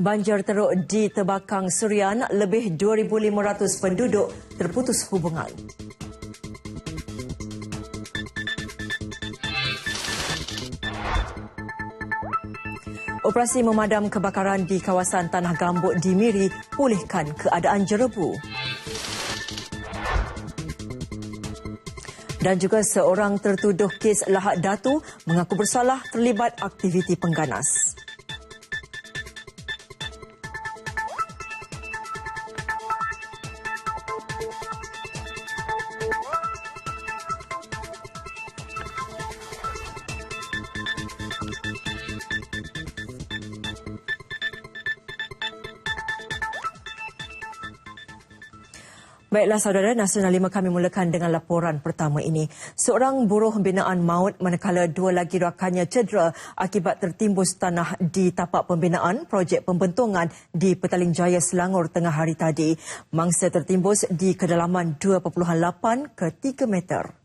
Banjir teruk di Tebakang Surian, lebih 2,500 penduduk terputus hubungan. Operasi memadam kebakaran di kawasan Tanah Gambut di Miri pulihkan keadaan jerebu. Dan juga seorang tertuduh kes Lahad Datu mengaku bersalah terlibat aktiviti pengganas. Baiklah saudara, Nasional 5 kami mulakan dengan laporan pertama ini. Seorang buruh binaan maut manakala dua lagi rakannya cedera akibat tertimbus tanah di tapak pembinaan projek pembentungan di Petaling Jaya Selangor tengah hari tadi. Mangsa tertimbus di kedalaman 2.8 ke 3 meter.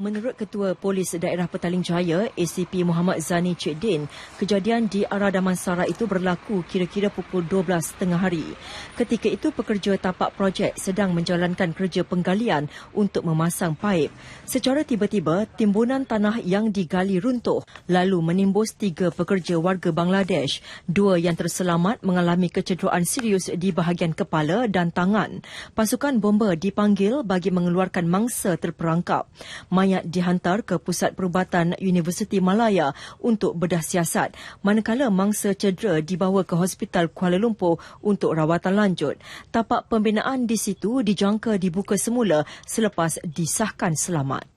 Menurut Ketua Polis Daerah Petaling Jaya, ACP Muhammad Zani Cik Din, kejadian di arah Damansara itu berlaku kira-kira pukul 12 tengah hari. Ketika itu, pekerja tapak projek sedang menjalankan kerja penggalian untuk memasang paip. Secara tiba-tiba, timbunan tanah yang digali runtuh lalu menimbus tiga pekerja warga Bangladesh. Dua yang terselamat mengalami kecederaan serius di bahagian kepala dan tangan. Pasukan bomba dipanggil bagi mengeluarkan mangsa terperangkap mayat dihantar ke Pusat Perubatan Universiti Malaya untuk bedah siasat, manakala mangsa cedera dibawa ke Hospital Kuala Lumpur untuk rawatan lanjut. Tapak pembinaan di situ dijangka dibuka semula selepas disahkan selamat.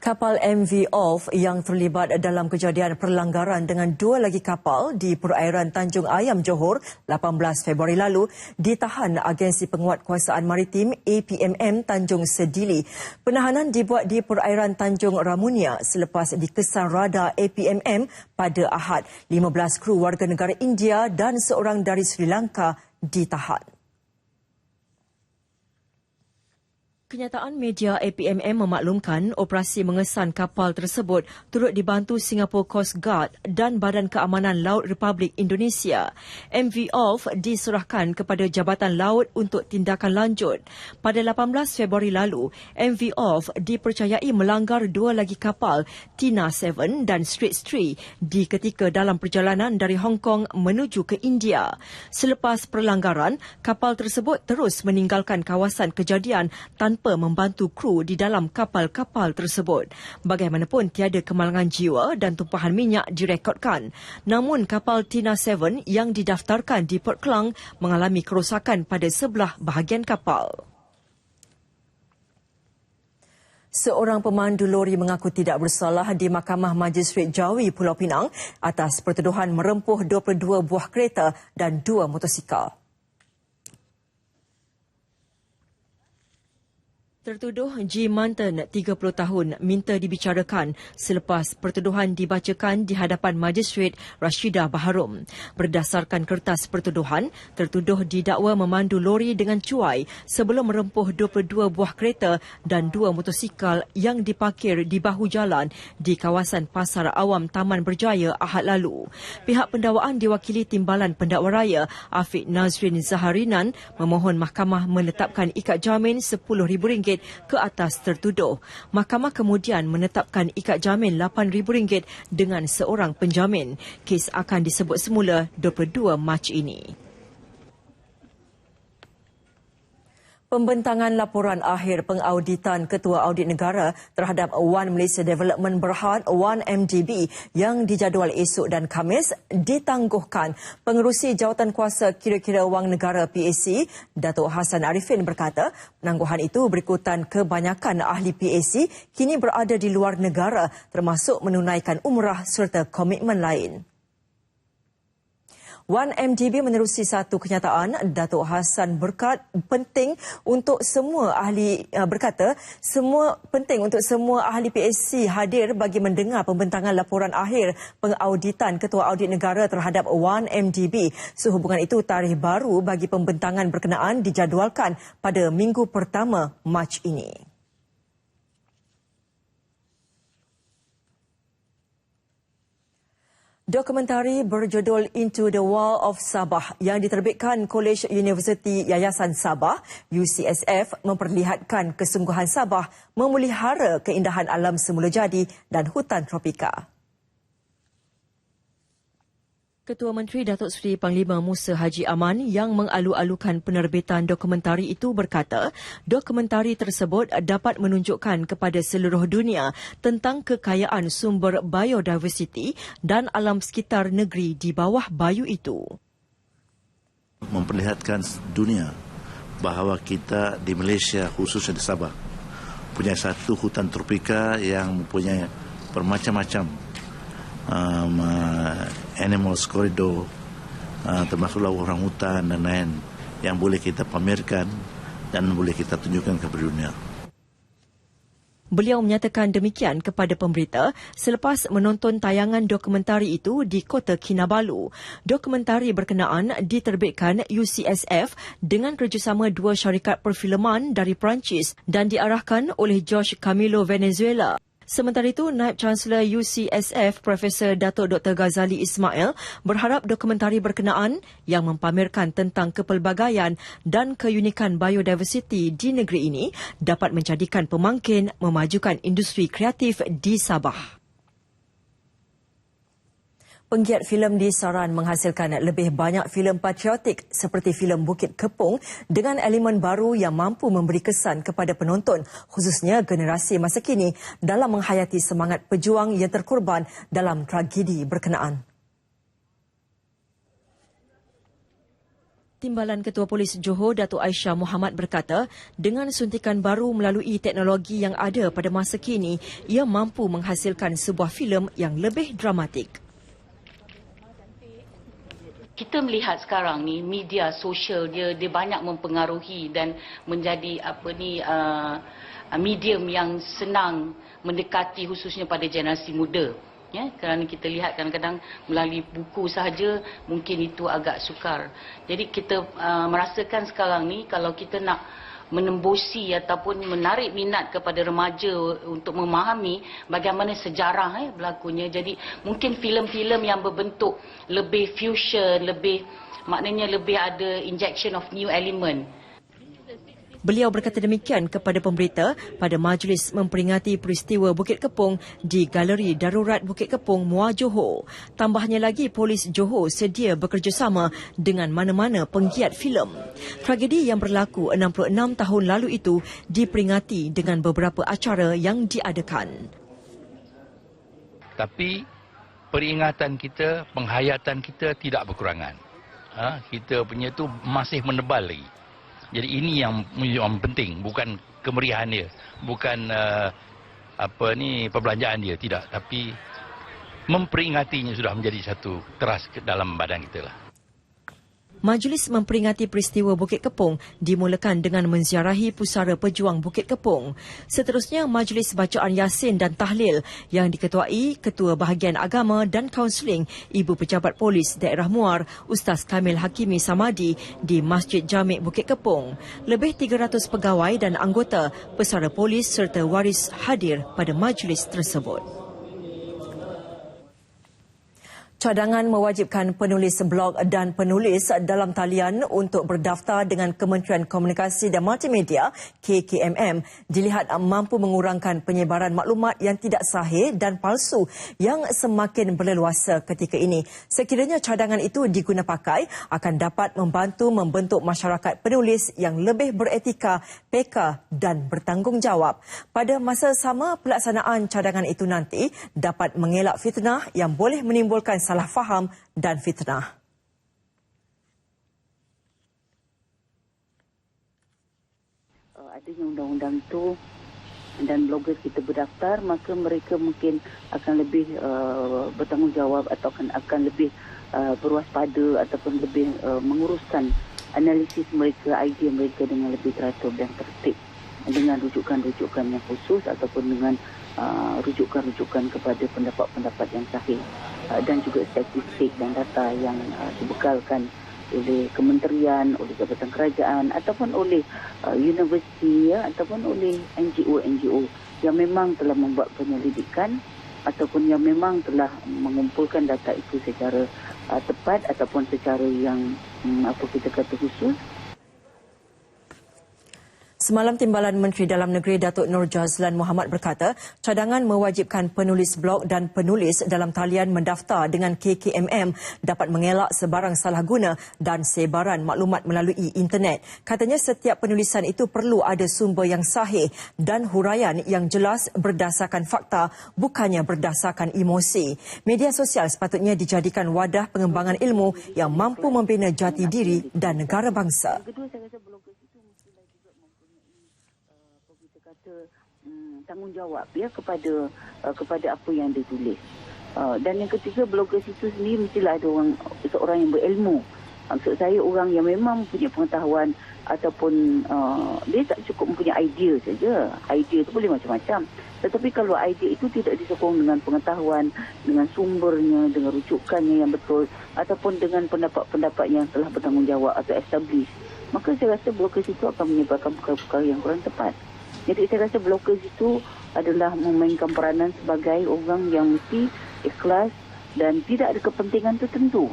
Kapal MV Off yang terlibat dalam kejadian perlanggaran dengan dua lagi kapal di perairan Tanjung Ayam Johor 18 Februari lalu ditahan Agensi Penguatkuasaan Maritim APMM Tanjung Sedili. Penahanan dibuat di perairan Tanjung Ramunia selepas dikesan radar APMM pada Ahad. 15 kru warga negara India dan seorang dari Sri Lanka ditahan. Kenyataan media APMM memaklumkan operasi mengesan kapal tersebut turut dibantu Singapore Coast Guard dan Badan Keamanan Laut Republik Indonesia. MV Off diserahkan kepada Jabatan Laut untuk tindakan lanjut. Pada 18 Februari lalu, MV Off dipercayai melanggar dua lagi kapal Tina 7 dan Straits 3 di ketika dalam perjalanan dari Hong Kong menuju ke India. Selepas perlanggaran, kapal tersebut terus meninggalkan kawasan kejadian tanpa tanpa membantu kru di dalam kapal-kapal tersebut. Bagaimanapun tiada kemalangan jiwa dan tumpahan minyak direkodkan. Namun kapal Tina 7 yang didaftarkan di Port Klang mengalami kerosakan pada sebelah bahagian kapal. Seorang pemandu lori mengaku tidak bersalah di Mahkamah Majistret Jawi Pulau Pinang atas pertuduhan merempuh 22 buah kereta dan dua motosikal. Tertuduh G. Manton, 30 tahun, minta dibicarakan selepas pertuduhan dibacakan di hadapan Majistret Rashidah Baharum. Berdasarkan kertas pertuduhan, tertuduh didakwa memandu lori dengan cuai sebelum merempuh 22 buah kereta dan dua motosikal yang diparkir di bahu jalan di kawasan Pasar Awam Taman Berjaya Ahad lalu. Pihak pendakwaan diwakili Timbalan Pendakwa Raya Afiq Nazrin Zaharinan memohon mahkamah menetapkan ikat jamin RM10,000 ke atas tertuduh. Mahkamah kemudian menetapkan ikat jamin RM8,000 dengan seorang penjamin. Kes akan disebut semula 22 Mac ini. Pembentangan laporan akhir pengauditan Ketua Audit Negara terhadap One Malaysia Development Berhad One MDB yang dijadual esok dan Khamis ditangguhkan. Pengerusi Jawatan Kuasa Kira-Kira Wang Negara PAC, Datuk Hassan Arifin berkata, penangguhan itu berikutan kebanyakan ahli PAC kini berada di luar negara termasuk menunaikan umrah serta komitmen lain. One MDB menerusi satu kenyataan Datuk Hassan berkat penting untuk semua ahli uh, berkata semua penting untuk semua ahli PSC hadir bagi mendengar pembentangan laporan akhir pengauditan Ketua Audit Negara terhadap One MDB. Sehubungan itu tarikh baru bagi pembentangan berkenaan dijadualkan pada minggu pertama Mac ini. Dokumentari berjudul Into the Wall of Sabah yang diterbitkan College University Yayasan Sabah, UCSF, memperlihatkan kesungguhan Sabah memelihara keindahan alam semula jadi dan hutan tropika. Ketua Menteri Datuk Seri Panglima Musa Haji Aman yang mengalu-alukan penerbitan dokumentari itu berkata, dokumentari tersebut dapat menunjukkan kepada seluruh dunia tentang kekayaan sumber biodiversiti dan alam sekitar negeri di bawah bayu itu. Memperlihatkan dunia bahawa kita di Malaysia khususnya di Sabah punya satu hutan tropika yang mempunyai bermacam-macam um, uh, animals corridor uh, termasuklah orang hutan dan lain yang boleh kita pamerkan dan boleh kita tunjukkan kepada dunia. Beliau menyatakan demikian kepada pemberita selepas menonton tayangan dokumentari itu di kota Kinabalu. Dokumentari berkenaan diterbitkan UCSF dengan kerjasama dua syarikat perfilman dari Perancis dan diarahkan oleh Josh Camilo Venezuela. Sementara itu, Naib Chancellor UCSF Profesor Datuk Dr. Ghazali Ismail berharap dokumentari berkenaan yang mempamerkan tentang kepelbagaian dan keunikan biodiversiti di negeri ini dapat menjadikan pemangkin memajukan industri kreatif di Sabah. Penggiat filem di Saran menghasilkan lebih banyak filem patriotik seperti filem Bukit Kepung dengan elemen baru yang mampu memberi kesan kepada penonton khususnya generasi masa kini dalam menghayati semangat pejuang yang terkorban dalam tragedi berkenaan. Timbalan Ketua Polis Johor Datuk Aisyah Muhammad berkata, dengan suntikan baru melalui teknologi yang ada pada masa kini, ia mampu menghasilkan sebuah filem yang lebih dramatik kita melihat sekarang ni media sosial dia dia banyak mempengaruhi dan menjadi apa ni uh, medium yang senang mendekati khususnya pada generasi muda. Ya kerana kita lihat kadang-kadang melalui buku sahaja mungkin itu agak sukar. Jadi kita uh, merasakan sekarang ni kalau kita nak menembusi ataupun menarik minat kepada remaja untuk memahami bagaimana sejarah eh, berlakunya. Jadi mungkin filem-filem yang berbentuk lebih fusion, lebih maknanya lebih ada injection of new element. Beliau berkata demikian kepada pemberita pada majlis memperingati peristiwa Bukit Kepong di Galeri Darurat Bukit Kepong, Muar Johor. Tambahnya lagi, polis Johor sedia bekerjasama dengan mana-mana penggiat filem. Tragedi yang berlaku 66 tahun lalu itu diperingati dengan beberapa acara yang diadakan. Tapi peringatan kita, penghayatan kita tidak berkurangan. Ha, kita punya itu masih menebal lagi. Jadi ini yang yang penting bukan kemeriahan dia, bukan uh, apa ni perbelanjaan dia tidak, tapi memperingatinya sudah menjadi satu teras dalam badan kita lah. Majlis memperingati peristiwa Bukit Kepong dimulakan dengan menziarahi pusara pejuang Bukit Kepong. Seterusnya, majlis bacaan Yasin dan Tahlil yang diketuai Ketua Bahagian Agama dan Kaunseling Ibu Pejabat Polis Daerah Muar, Ustaz Kamil Hakimi Samadi di Masjid Jamik Bukit Kepong. Lebih 300 pegawai dan anggota, pesara polis serta waris hadir pada majlis tersebut. Cadangan mewajibkan penulis blog dan penulis dalam talian untuk berdaftar dengan Kementerian Komunikasi dan Multimedia KKMM dilihat mampu mengurangkan penyebaran maklumat yang tidak sahih dan palsu yang semakin berleluasa ketika ini. Sekiranya cadangan itu diguna pakai akan dapat membantu membentuk masyarakat penulis yang lebih beretika, peka dan bertanggungjawab. Pada masa sama pelaksanaan cadangan itu nanti dapat mengelak fitnah yang boleh menimbulkan salah faham dan fitnah. Uh, adanya undang-undang itu dan blogger kita berdaftar, maka mereka mungkin akan lebih uh, bertanggungjawab atau akan, akan lebih uh, berwaspada ataupun lebih uh, menguruskan analisis mereka, idea mereka dengan lebih teratur dan tertib dengan rujukan-rujukan yang khusus ataupun dengan uh, rujukan-rujukan kepada pendapat-pendapat yang sahih dan juga statistik dan data yang uh, dibekalkan oleh kementerian, oleh jabatan kerajaan ataupun oleh uh, universiti ya, ataupun oleh NGO-NGO yang memang telah membuat penyelidikan ataupun yang memang telah mengumpulkan data itu secara uh, tepat ataupun secara yang um, apa kita kata khusus Semalam Timbalan Menteri Dalam Negeri Datuk Nur Jazlan Muhammad berkata, cadangan mewajibkan penulis blog dan penulis dalam talian mendaftar dengan KKMM dapat mengelak sebarang salah guna dan sebaran maklumat melalui internet. Katanya setiap penulisan itu perlu ada sumber yang sahih dan huraian yang jelas berdasarkan fakta bukannya berdasarkan emosi. Media sosial sepatutnya dijadikan wadah pengembangan ilmu yang mampu membina jati diri dan negara bangsa. Yang kedua saya rasa bloggers itu mestilah juga mempunyai uh, apa kata um, tanggungjawab ya kepada uh, kepada apa yang dia tulis. Uh, dan yang ketiga bloggers itu sendiri mestilah ada orang seorang yang berilmu. Maksud saya orang yang memang punya pengetahuan ataupun uh, dia tak cukup mempunyai idea saja. Idea itu boleh macam-macam. Tetapi kalau idea itu tidak disokong dengan pengetahuan, dengan sumbernya, dengan rujukannya yang betul ataupun dengan pendapat-pendapat yang telah bertanggungjawab atau established, maka saya rasa bloggers itu akan menyebabkan perkara-perkara yang kurang tepat. Jadi saya rasa bloggers itu adalah memainkan peranan sebagai orang yang mesti ikhlas dan tidak ada kepentingan tertentu.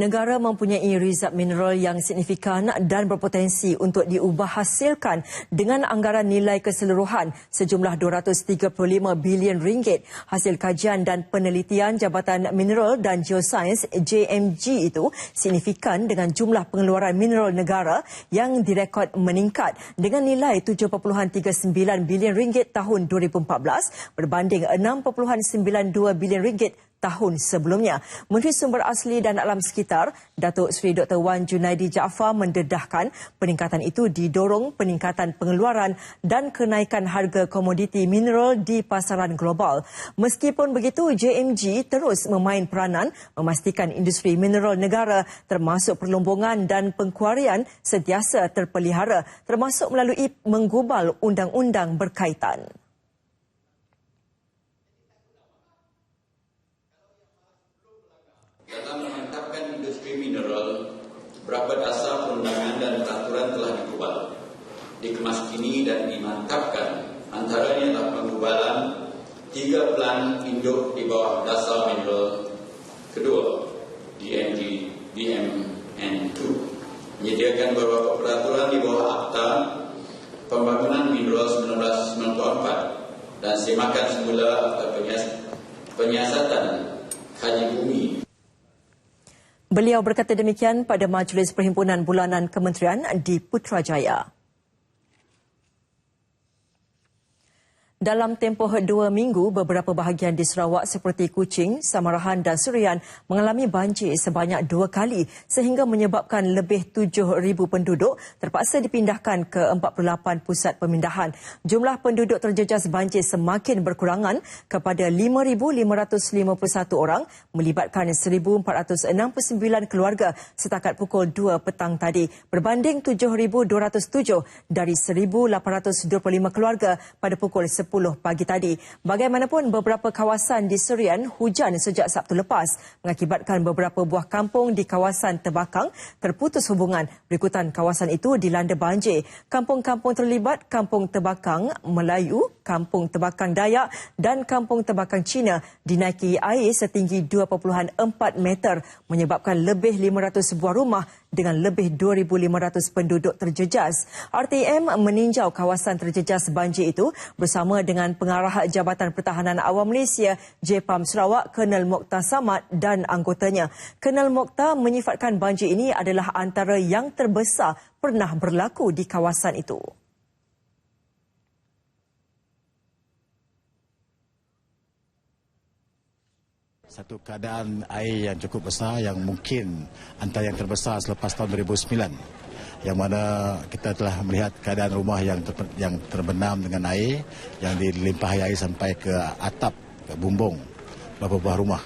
Negara mempunyai rizab mineral yang signifikan dan berpotensi untuk diubah hasilkan dengan anggaran nilai keseluruhan sejumlah 235 bilion ringgit. Hasil kajian dan penelitian Jabatan Mineral dan Geosains JMG itu signifikan dengan jumlah pengeluaran mineral negara yang direkod meningkat dengan nilai 7.39 bilion ringgit tahun 2014 berbanding 6.92 bilion ringgit tahun sebelumnya. Menteri Sumber Asli dan Alam Sekitar, Datuk Seri Dr. Wan Junaidi Jaafar mendedahkan peningkatan itu didorong peningkatan pengeluaran dan kenaikan harga komoditi mineral di pasaran global. Meskipun begitu, JMG terus memain peranan memastikan industri mineral negara termasuk perlombongan dan pengkuarian sentiasa terpelihara termasuk melalui menggubal undang-undang berkaitan. Dalam menetapkan industri mineral, berapa dasar perundangan dan peraturan telah digubal, dikemas kini dan dimantapkan. Antaranya adalah penggubalan tiga plan induk di bawah dasar mineral. Kedua, DMG, DMN2, menyediakan beberapa peraturan di bawah Akta Pembangunan Mineral 1994 dan semakan semula Akta Penyiasatan Kaji Bumi Beliau berkata demikian pada Majlis Perhimpunan Bulanan Kementerian di Putrajaya. Dalam tempoh dua minggu, beberapa bahagian di Sarawak seperti Kuching, Samarahan dan Surian mengalami banjir sebanyak dua kali sehingga menyebabkan lebih 7,000 penduduk terpaksa dipindahkan ke 48 pusat pemindahan. Jumlah penduduk terjejas banjir semakin berkurangan kepada 5,551 orang melibatkan 1,469 keluarga setakat pukul 2 petang tadi berbanding 7,207 dari 1,825 keluarga pada pukul 10 10 pagi tadi. Bagaimanapun beberapa kawasan di Serian hujan sejak Sabtu lepas mengakibatkan beberapa buah kampung di kawasan Tebakang terputus hubungan. Berikutan kawasan itu dilanda banjir. Kampung-kampung terlibat Kampung Tebakang Melayu, Kampung Tebakang Dayak dan Kampung Tebakang Cina dinaiki air setinggi 2.4 meter menyebabkan lebih 500 buah rumah dengan lebih 2,500 penduduk terjejas. RTM meninjau kawasan terjejas banjir itu bersama dengan pengarah Jabatan Pertahanan Awam Malaysia JPAM Sarawak Colonel Mokhtar Samad dan anggotanya. Colonel Mokhtar menyifatkan banjir ini adalah antara yang terbesar pernah berlaku di kawasan itu. Satu keadaan air yang cukup besar yang mungkin antara yang terbesar selepas tahun 2009 yang mana kita telah melihat keadaan rumah yang ter, yang terbenam dengan air yang dilimpahi air sampai ke atap ke bumbung beberapa buah rumah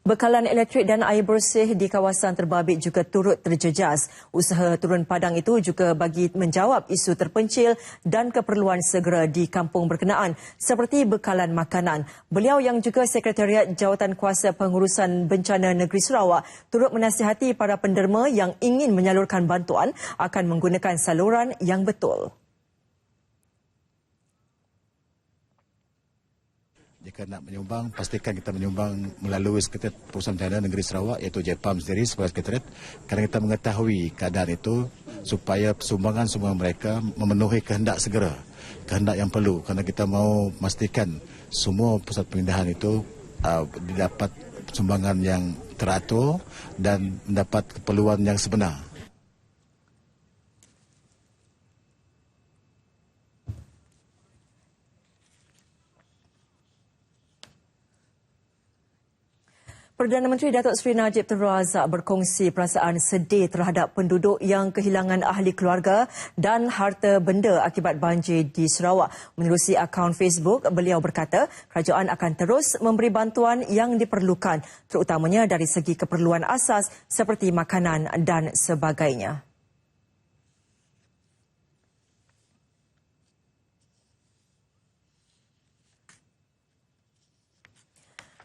Bekalan elektrik dan air bersih di kawasan terbabit juga turut terjejas. Usaha turun padang itu juga bagi menjawab isu terpencil dan keperluan segera di kampung berkenaan seperti bekalan makanan. Beliau yang juga Sekretariat Jawatan Kuasa Pengurusan Bencana Negeri Sarawak turut menasihati para penderma yang ingin menyalurkan bantuan akan menggunakan saluran yang betul. Jika nak menyumbang, pastikan kita menyumbang melalui Sekretariat Perusahaan Bencana Negeri Sarawak iaitu JPAM sendiri sebagai Sekretariat. Kerana kita mengetahui keadaan itu supaya sumbangan-sumbangan mereka memenuhi kehendak segera, kehendak yang perlu. Kerana kita mahu memastikan semua pusat pemindahan itu uh, didapat sumbangan yang teratur dan mendapat keperluan yang sebenar. Perdana Menteri Datuk Seri Najib Tun Razak berkongsi perasaan sedih terhadap penduduk yang kehilangan ahli keluarga dan harta benda akibat banjir di Sarawak. Menerusi akaun Facebook, beliau berkata kerajaan akan terus memberi bantuan yang diperlukan terutamanya dari segi keperluan asas seperti makanan dan sebagainya.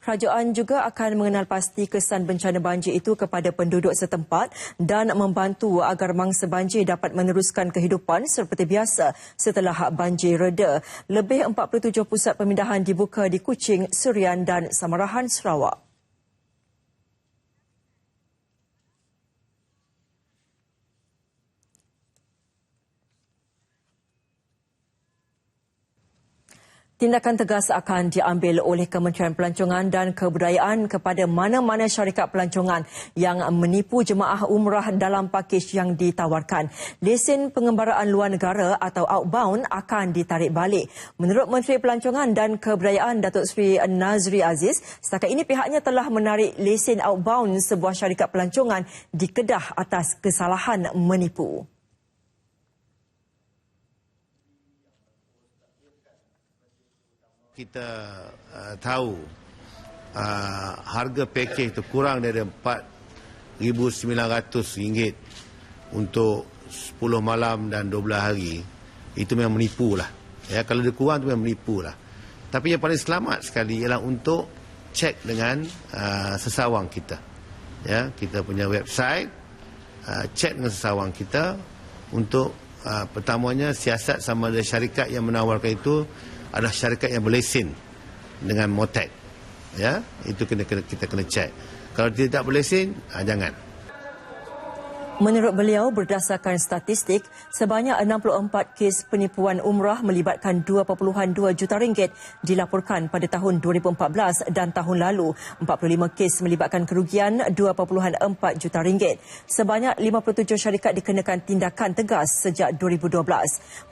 Kerajaan juga akan mengenal pasti kesan bencana banjir itu kepada penduduk setempat dan membantu agar mangsa banjir dapat meneruskan kehidupan seperti biasa setelah banjir reda. Lebih 47 pusat pemindahan dibuka di Kuching, Surian dan Samarahan, Sarawak. Tindakan tegas akan diambil oleh Kementerian Pelancongan dan Kebudayaan kepada mana-mana syarikat pelancongan yang menipu jemaah umrah dalam pakej yang ditawarkan. Lesen pengembaraan luar negara atau outbound akan ditarik balik. Menurut Menteri Pelancongan dan Kebudayaan Datuk Seri Nazri Aziz, setakat ini pihaknya telah menarik lesen outbound sebuah syarikat pelancongan di Kedah atas kesalahan menipu. Kita uh, tahu uh, harga pakej itu kurang dari RM4,900 untuk 10 malam dan 12 hari itu memang menipu lah. Ya, kalau dia kurang itu memang menipu lah. Tapi yang paling selamat sekali ialah untuk cek dengan uh, sesawang kita. Ya, kita punya website uh, cek dengan sesawang kita untuk uh, pertamanya siasat sama ada syarikat yang menawarkan itu adalah syarikat yang berlesen dengan Motek. Ya, itu kena, kena kita kena cek. Kalau tidak berlesen, ha, jangan. Menurut beliau, berdasarkan statistik, sebanyak 64 kes penipuan umrah melibatkan 2.2 juta ringgit dilaporkan pada tahun 2014 dan tahun lalu. 45 kes melibatkan kerugian 2.4 juta ringgit. Sebanyak 57 syarikat dikenakan tindakan tegas sejak 2012.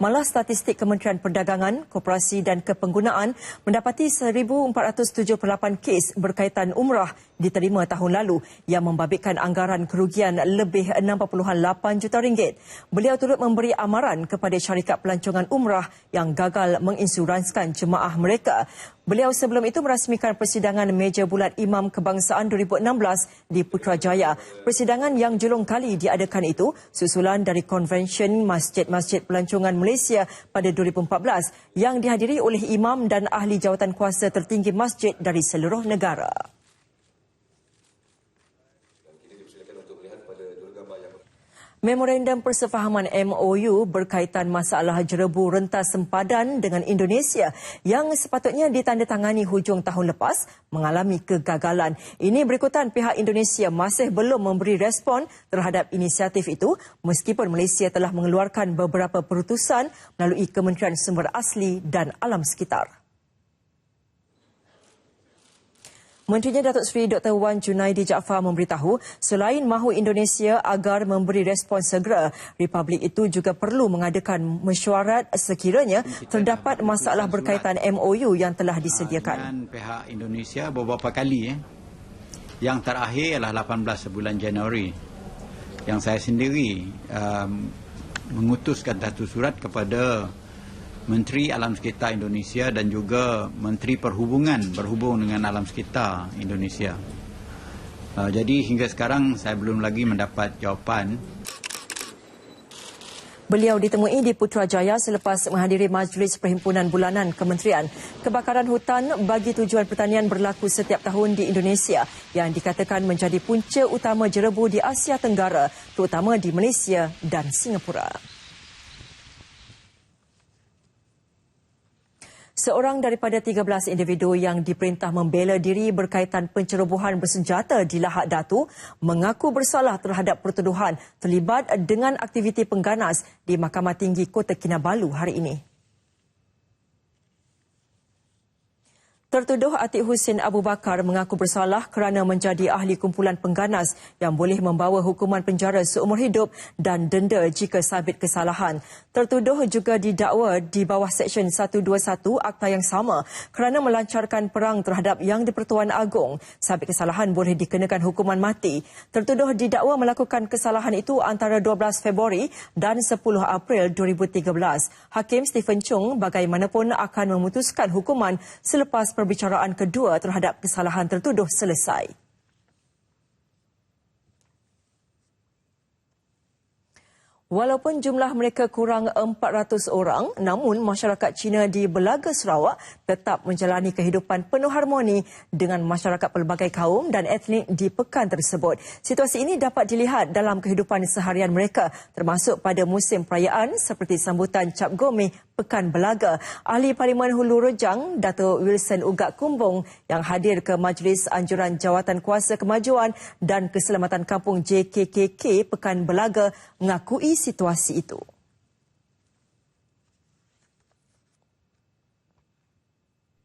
Malah statistik Kementerian Perdagangan, Koperasi dan Kepenggunaan mendapati 1,478 kes berkaitan umrah diterima tahun lalu yang membabitkan anggaran kerugian lebih 6.8 juta ringgit. Beliau turut memberi amaran kepada syarikat pelancongan umrah yang gagal menginsuransikan jemaah mereka. Beliau sebelum itu merasmikan persidangan meja bulat Imam Kebangsaan 2016 di Putrajaya. Persidangan yang julung kali diadakan itu susulan dari konvensyen Masjid-Masjid Pelancongan Malaysia pada 2014 yang dihadiri oleh imam dan ahli jawatan kuasa tertinggi masjid dari seluruh negara. Memorandum Persefahaman MOU berkaitan masalah jerebu rentas sempadan dengan Indonesia yang sepatutnya ditandatangani hujung tahun lepas mengalami kegagalan. Ini berikutan pihak Indonesia masih belum memberi respon terhadap inisiatif itu meskipun Malaysia telah mengeluarkan beberapa perutusan melalui Kementerian Sumber Asli dan Alam Sekitar. Menterinya Datuk Seri Dr. Wan Junaidi Jaafar memberitahu selain mahu Indonesia agar memberi respon segera, Republik itu juga perlu mengadakan mesyuarat sekiranya terdapat masalah berkaitan MOU yang telah disediakan. Dengan pihak Indonesia beberapa kali eh. Yang terakhir ialah 18 bulan Januari yang saya sendiri um, mengutuskan satu surat kepada Menteri Alam Sekitar Indonesia dan juga Menteri Perhubungan berhubung dengan alam sekitar Indonesia Uh, jadi hingga sekarang saya belum lagi mendapat jawapan Beliau ditemui di Putrajaya selepas menghadiri Majlis Perhimpunan Bulanan Kementerian. Kebakaran hutan bagi tujuan pertanian berlaku setiap tahun di Indonesia yang dikatakan menjadi punca utama jerebu di Asia Tenggara, terutama di Malaysia dan Singapura. Seorang daripada 13 individu yang diperintah membela diri berkaitan pencerobohan bersenjata di Lahad Datu mengaku bersalah terhadap pertuduhan terlibat dengan aktiviti pengganas di Mahkamah Tinggi Kota Kinabalu hari ini. Tertuduh Atik Husin Abu Bakar mengaku bersalah kerana menjadi ahli kumpulan pengganas yang boleh membawa hukuman penjara seumur hidup dan denda jika sabit kesalahan. Tertuduh juga didakwa di bawah Seksyen 121 Akta yang sama kerana melancarkan perang terhadap Yang di-Pertuan Agong. Sabit kesalahan boleh dikenakan hukuman mati. Tertuduh didakwa melakukan kesalahan itu antara 12 Februari dan 10 April 2013. Hakim Stephen Chung bagaimanapun akan memutuskan hukuman selepas perbicaraan kedua terhadap kesalahan tertuduh selesai. Walaupun jumlah mereka kurang 400 orang, namun masyarakat Cina di Belaga Sarawak tetap menjalani kehidupan penuh harmoni dengan masyarakat pelbagai kaum dan etnik di pekan tersebut. Situasi ini dapat dilihat dalam kehidupan seharian mereka termasuk pada musim perayaan seperti sambutan Cap Gome Pekan Belaga. Ahli Parlimen Hulu Rejang, Dato' Wilson Ugak Kumbong yang hadir ke Majlis Anjuran Jawatan Kuasa Kemajuan dan Keselamatan Kampung JKKK Pekan Belaga mengakui situasi itu.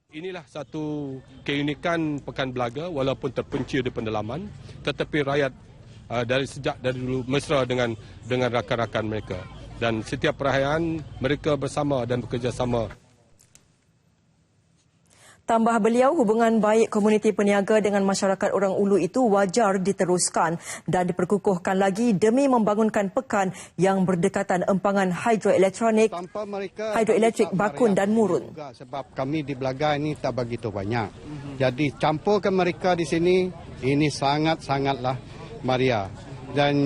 Inilah satu keunikan Pekan Belaga walaupun terpencil di pendalaman tetapi rakyat uh, dari sejak dari dulu mesra dengan dengan rakan-rakan mereka dan setiap perayaan mereka bersama dan bekerjasama. Tambah beliau, hubungan baik komuniti peniaga dengan masyarakat orang ulu itu wajar diteruskan dan diperkukuhkan lagi demi membangunkan pekan yang berdekatan empangan hidroelektronik, hidroelektrik Bakun dan Murun. Sebab kami di Belaga ini tak begitu banyak. Jadi campurkan mereka di sini, ini sangat-sangatlah Maria. Dan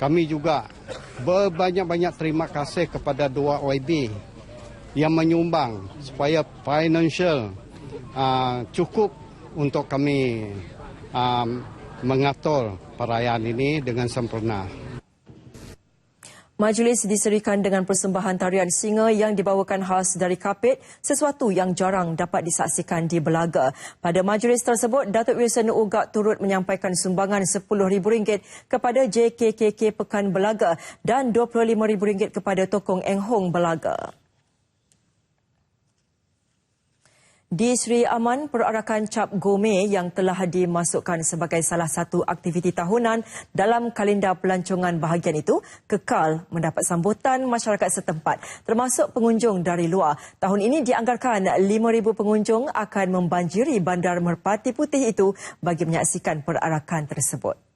kami juga berbanyak-banyak terima kasih kepada dua OIB yang menyumbang supaya financial uh, cukup untuk kami um, mengatur perayaan ini dengan sempurna. Majlis diserikan dengan persembahan tarian singa yang dibawakan khas dari kapit, sesuatu yang jarang dapat disaksikan di Belaga. Pada majlis tersebut, Datuk Wilson Ugak turut menyampaikan sumbangan RM10,000 kepada JKKK Pekan Belaga dan RM25,000 kepada Tokong Eng Hong Belaga. Di Sri Aman, perarakan Cap Gome yang telah dimasukkan sebagai salah satu aktiviti tahunan dalam kalender pelancongan bahagian itu kekal mendapat sambutan masyarakat setempat termasuk pengunjung dari luar. Tahun ini dianggarkan 5,000 pengunjung akan membanjiri bandar Merpati Putih itu bagi menyaksikan perarakan tersebut.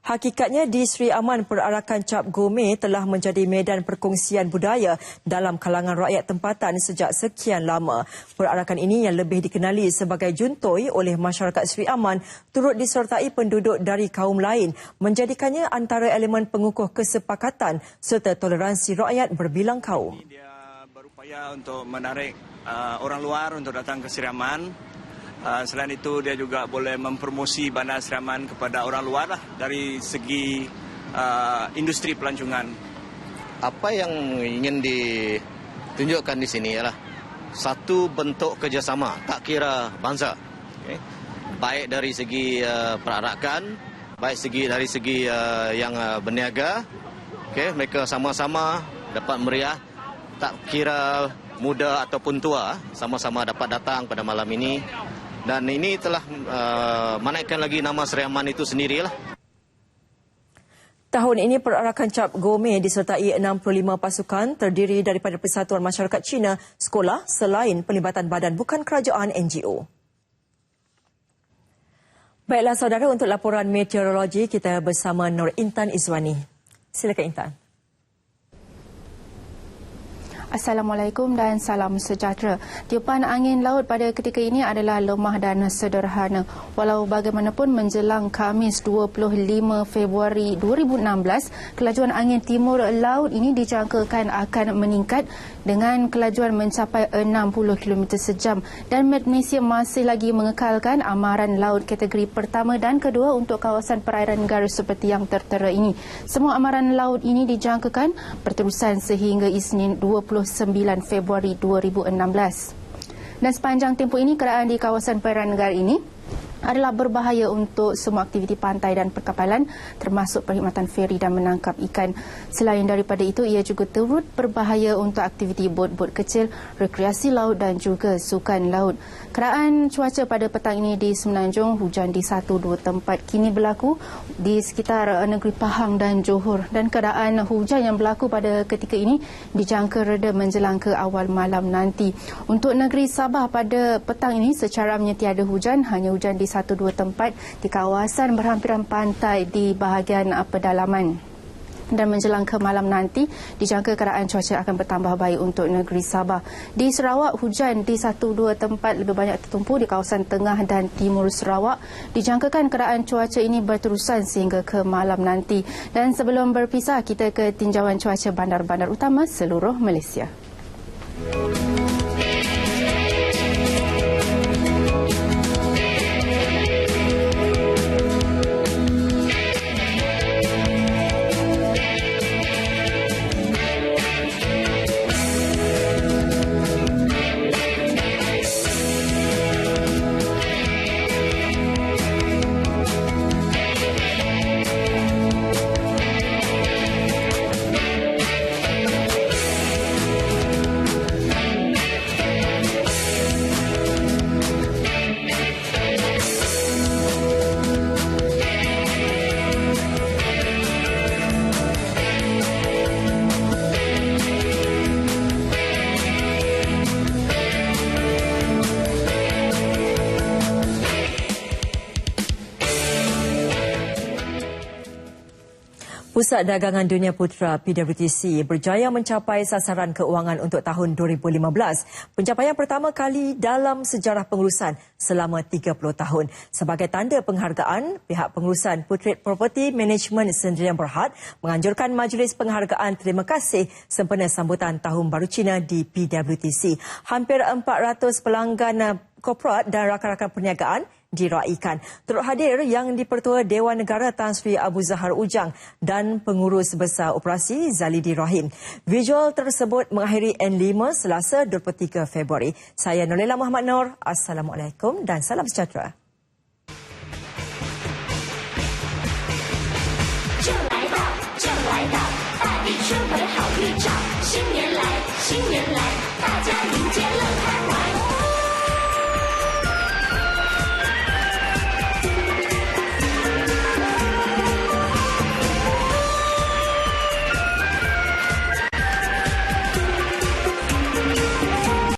Hakikatnya di Sri Aman perarakan Cap Gome telah menjadi medan perkongsian budaya dalam kalangan rakyat tempatan sejak sekian lama. Perarakan ini yang lebih dikenali sebagai Juntoi oleh masyarakat Sri Aman turut disertai penduduk dari kaum lain menjadikannya antara elemen pengukuh kesepakatan serta toleransi rakyat berbilang kaum. Dia berupaya untuk menarik uh, orang luar untuk datang ke Sri Aman Uh, selain itu dia juga boleh mempromosi bandar Seraman kepada orang luar lah dari segi uh, industri pelancongan. Apa yang ingin ditunjukkan di sini ialah satu bentuk kerjasama tak kira bangsa. Okay. Baik dari segi uh, perarakan, baik segi dari segi uh, yang uh, berniaga. Okay. Mereka sama-sama dapat meriah tak kira muda ataupun tua sama-sama dapat datang pada malam ini dan ini telah uh, menaikkan lagi nama Seriaman itu sendirilah. Tahun ini perarakan Cap Gome disertai 65 pasukan terdiri daripada Persatuan Masyarakat Cina, sekolah selain pelibatan badan bukan kerajaan NGO. Baiklah saudara untuk laporan meteorologi kita bersama Nur Intan Izwani. Silakan Intan. Assalamualaikum dan salam sejahtera. Tiupan angin laut pada ketika ini adalah lemah dan sederhana. Walau bagaimanapun menjelang Khamis 25 Februari 2016, kelajuan angin timur laut ini dijangkakan akan meningkat dengan kelajuan mencapai 60 km sejam dan Malaysia masih lagi mengekalkan amaran laut kategori pertama dan kedua untuk kawasan perairan negara seperti yang tertera ini. Semua amaran laut ini dijangkakan berterusan sehingga Isnin 20 29 Februari 2016. Dan sepanjang tempoh ini, kerajaan di kawasan perairan negara ini adalah berbahaya untuk semua aktiviti pantai dan perkapalan termasuk perkhidmatan feri dan menangkap ikan. Selain daripada itu, ia juga turut berbahaya untuk aktiviti bot-bot kecil, rekreasi laut dan juga sukan laut. Keraan cuaca pada petang ini di Semenanjung, hujan di satu dua tempat kini berlaku di sekitar uh, negeri Pahang dan Johor. Dan keadaan hujan yang berlaku pada ketika ini dijangka reda menjelang ke awal malam nanti. Untuk negeri Sabah pada petang ini secara tiada hujan, hanya hujan di satu dua tempat di kawasan berhampiran pantai di bahagian uh, pedalaman dan menjelang ke malam nanti dijangka keadaan cuaca akan bertambah baik untuk negeri Sabah. Di Sarawak hujan di satu dua tempat lebih banyak tertumpu di kawasan tengah dan timur Sarawak. Dijangkakan keadaan cuaca ini berterusan sehingga ke malam nanti. Dan sebelum berpisah kita ke tinjauan cuaca bandar-bandar utama seluruh Malaysia. Pusat Dagangan Dunia Putra PWTC berjaya mencapai sasaran keuangan untuk tahun 2015. Pencapaian pertama kali dalam sejarah pengurusan selama 30 tahun. Sebagai tanda penghargaan, pihak pengurusan Putrid Property Management Sendirian Berhad menganjurkan majlis penghargaan terima kasih sempena sambutan Tahun Baru Cina di PWTC. Hampir 400 pelanggan korporat dan rakan-rakan perniagaan diraikan. Turut hadir yang dipertua Dewan Negara Tan Sri Abu Zahar Ujang dan Pengurus Besar Operasi Zalidi Rahim. Visual tersebut mengakhiri N5 Selasa 23 Februari. Saya Nolila Muhammad Nur. Assalamualaikum dan salam sejahtera. 就来